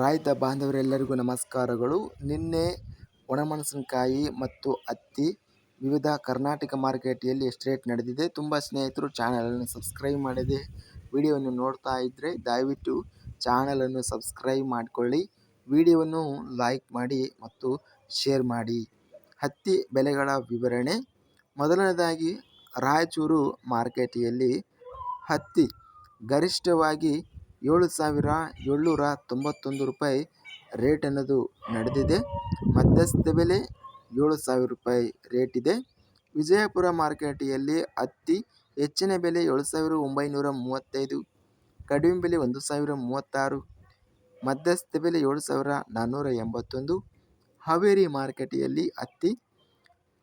ರೈತ ಬಾಂಧವರೆಲ್ಲರಿಗೂ ನಮಸ್ಕಾರಗಳು. ನಿನ್ನೆ ಒಣಮೆಣಸಿನಕಾಯಿ ಮತ್ತು ಹತ್ತಿ ವಿವಿಧ ಕರ್ನಾಟಕ ಮಾರುಕಟ್ಟೆಯಲ್ಲಿ ಎಷ್ಟು ರೇಟ್ ನಡೆದಿದೆ. ತುಂಬ ಸ್ನೇಹಿತರು ಚಾನಲನ್ನು ಸಬ್ಸ್ಕ್ರೈಬ್ ಮಾಡಿದೆ ವಿಡಿಯೋವನ್ನು ನೋಡ್ತಾ ಇದ್ದರೆ ದಯವಿಟ್ಟು ಚಾನಲನ್ನು ಸಬ್ಸ್ಕ್ರೈಬ್ ಮಾಡಿಕೊಳ್ಳಿ. ವಿಡಿಯೋವನ್ನು ಲೈಕ್ ಮಾಡಿ ಮತ್ತು ಶೇರ್ ಮಾಡಿ. ಹತ್ತಿ ಬೆಲೆಗಳ ವಿವರಣೆ. ಮೊದಲನೇದಾಗಿ ರಾಯಚೂರು ಮಾರ್ಕೆಟಿಯಲ್ಲಿ ಹತ್ತಿ ಗರಿಷ್ಠವಾಗಿ ಏಳು ಸಾವಿರ ಏಳ್ನೂರ ತೊಂಬತ್ತೊಂದು ರೂಪಾಯಿ ರೇಟ್ ಅನ್ನೋದು ನಡೆದಿದೆ. ಮಧ್ಯಸ್ಥ ಬೆಲೆ ಏಳು ಸಾವಿರ ರೂಪಾಯಿ ರೇಟ್ ಇದೆ. ವಿಜಯಪುರ ಮಾರ್ಕೆಟಿಯಲ್ಲಿ ಹತ್ತಿ ಹೆಚ್ಚಿನ ಬೆಲೆ ಏಳು ಸಾವಿರ ಒಂಬೈನೂರ ಮೂವತ್ತೈದು, ಕಡಿಮೆ ಬೆಲೆ ಒಂದು ಸಾವಿರ ಮೂವತ್ತಾರು, ಮಧ್ಯಸ್ಥ ಬೆಲೆ ಏಳು ಸಾವಿರ ನಾನ್ನೂರ ಎಂಬತ್ತೊಂದು, ಹಾವೇರಿ ಮಾರ್ಕೆಟಿಯಲ್ಲಿ ಹತ್ತಿ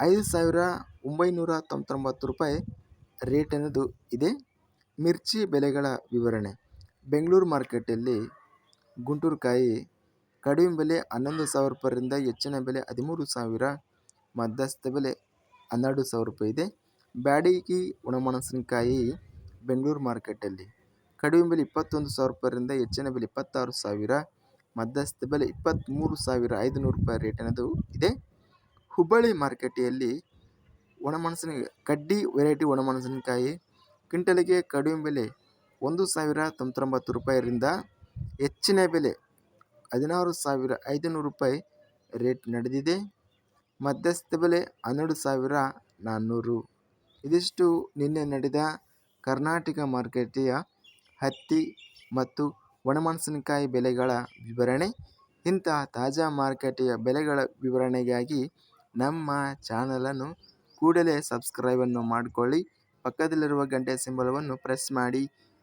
ಐದು ಸಾವಿರ ಒಂಬೈನೂರ ತೊಂಬತ್ತೊಂಬತ್ತು ರೂಪಾಯಿ ರೇಟ್ ಅನ್ನೋದು ಇದೆ. ಮಿರ್ಚಿ ಬೆಲೆಗಳ ವಿವರಣೆ. ಬೆಂಗಳೂರು ಮಾರ್ಕೆಟಲ್ಲಿ ಗುಂಟೂರು ಕಾಯಿ ಕಡಿಮೆ ಬೆಲೆ ಹನ್ನೊಂದು ಸಾವಿರ ರೂಪಾಯಿಂದ ಹೆಚ್ಚಿನ ಬೆಲೆ ಹದಿಮೂರು ಸಾವಿರ ಮಧ್ಯಸ್ಥ ಬೆಲೆ ಹನ್ನೆರಡು ಸಾವಿರ ರೂಪಾಯಿ ಇದೆ. ಬ್ಯಾಡಗಿ ಒಣಮೆಣಸಿನಕಾಯಿ ಬೆಂಗಳೂರು ಮಾರ್ಕೆಟಲ್ಲಿ ಕಡಿಮೆ ಬೆಲೆ ಇಪ್ಪತ್ತೊಂದು ಸಾವಿರ ರೂಪಾಯಿಂದ ಹೆಚ್ಚಿನ ಬೆಲೆ ಇಪ್ಪತ್ತಾರು ಸಾವಿರ ಮಧ್ಯಸ್ಥ ಬೆಲೆ ಇಪ್ಪತ್ತ್ಮೂರು ಸಾವಿರ ಐದುನೂರು ರೂಪಾಯಿ ರೇಟ್ ಅನ್ನೋದು ಇದೆ. ಹುಬ್ಬಳ್ಳಿ ಮಾರ್ಕೆಟಿಯಲ್ಲಿ ಒಣಮೆಣಸಿನ ಕಡ್ಡಿ ವೆರೈಟಿ ಒಣಮೆಣಸಿನಕಾಯಿ ಕ್ವಿಂಟಲಿಗೆ ಕಡಿಮೆ ಬೆಲೆ ಒಂದು ಸಾವಿರ ತೊಂಬತ್ತೊಂಬತ್ತು ರೂಪಾಯಿಯಿಂದ ಹೆಚ್ಚಿನ ಬೆಲೆ ಹದಿನಾರು ಸಾವಿರ ಐದುನೂರು ರೂಪಾಯಿ ರೇಟ್ ನಡೆದಿದೆ. ಮಧ್ಯಸ್ಥ ಬೆಲೆ ಹನ್ನೆರಡು ಸಾವಿರ ನಾನ್ನೂರು. ಇದಿಷ್ಟು ನಿನ್ನೆ ನಡೆದ ಕರ್ನಾಟಕ ಮಾರುಕಟ್ಟೆಯ ಹತ್ತಿ ಮತ್ತು ಒಣಮೆಣಸಿನಕಾಯಿ ಬೆಲೆಗಳ ವಿವರಣೆ ಇಂತಹ ತಾಜಾ ಮಾರುಕಟ್ಟೆಯ ಬೆಲೆಗಳ ವಿವರಣೆಗಾಗಿ ನಮ್ಮ ಚಾನಲನ್ನು ಕೂಡಲೇ ಸಬ್ಸ್ಕ್ರೈಬನ್ನು ಮಾಡಿಕೊಳ್ಳಿ. ಪಕ್ಕದಲ್ಲಿರುವ ಗಂಟೆ ಸಿಂಬಲವನ್ನು ಪ್ರೆಸ್ ಮಾಡಿ.